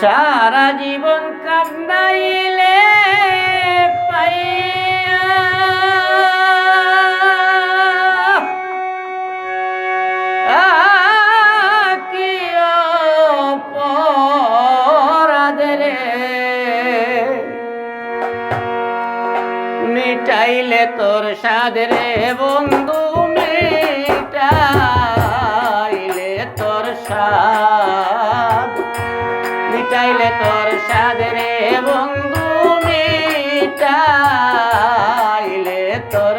সারা জীবন কান্দাইলে পাইয়া। মিটাইলে তোর সাদ রে বন্ধু মিটাইলে তোর সাদ রে বন্ধু মিটাইলে তোর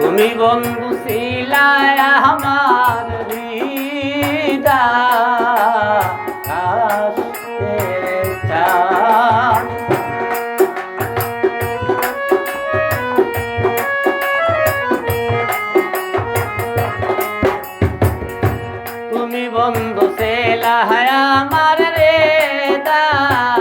তুমি বন্ধু ছিলায় আমার cantar.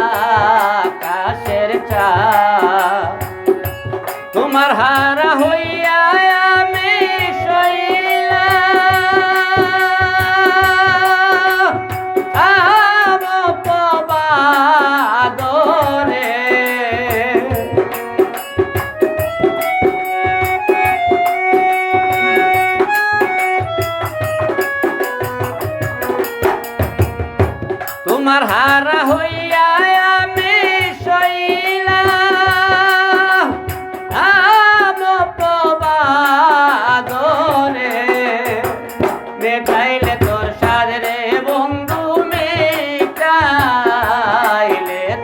তোমার হারা হইয়া আমি তোর সাদ রে বন্ধু মেটাইলে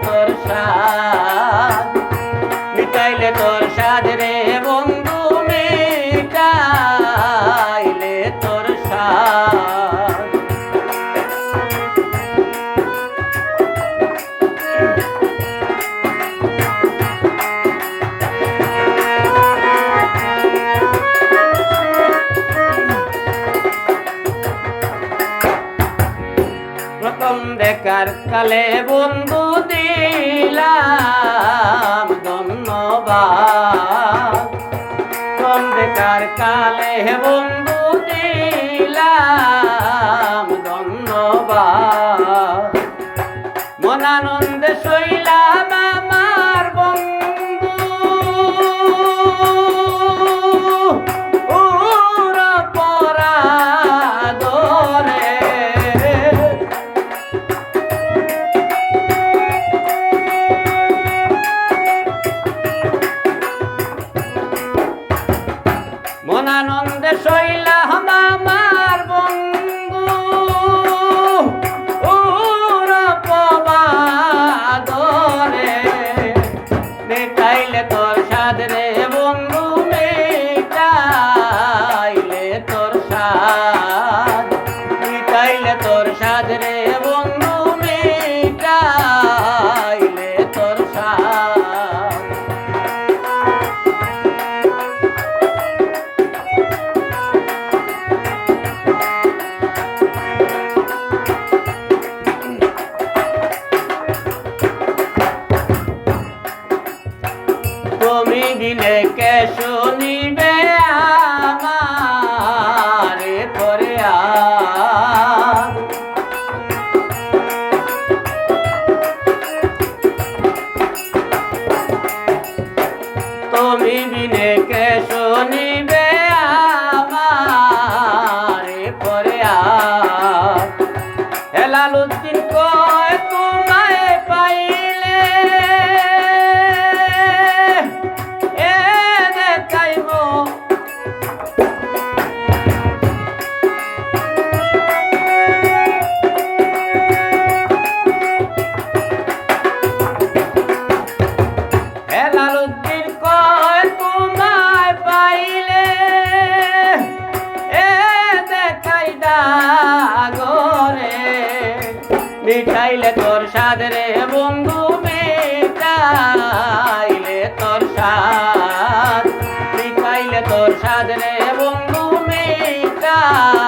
তোর সাদ মিটাইলে তোর সাদ দেখার কালে বন্ধু দিলাম ধন্যবাদ। অন্ধকার কালে বন্ধু দিলাম ধন্যবাদ। মনানন্দ শৈলাম মনানন্দে দিলে কে শুনিবে আমার পরে তুমি বিনে কে শুনিবে আমার পরে আর হেলালুদ্দিন কয় মিঠাইলে তোর সাদ রে বন্ধু মিঠাইলে তোর সাদ মিঠাইলে তোর সাদ রে বঙ্গু মিঠাইলে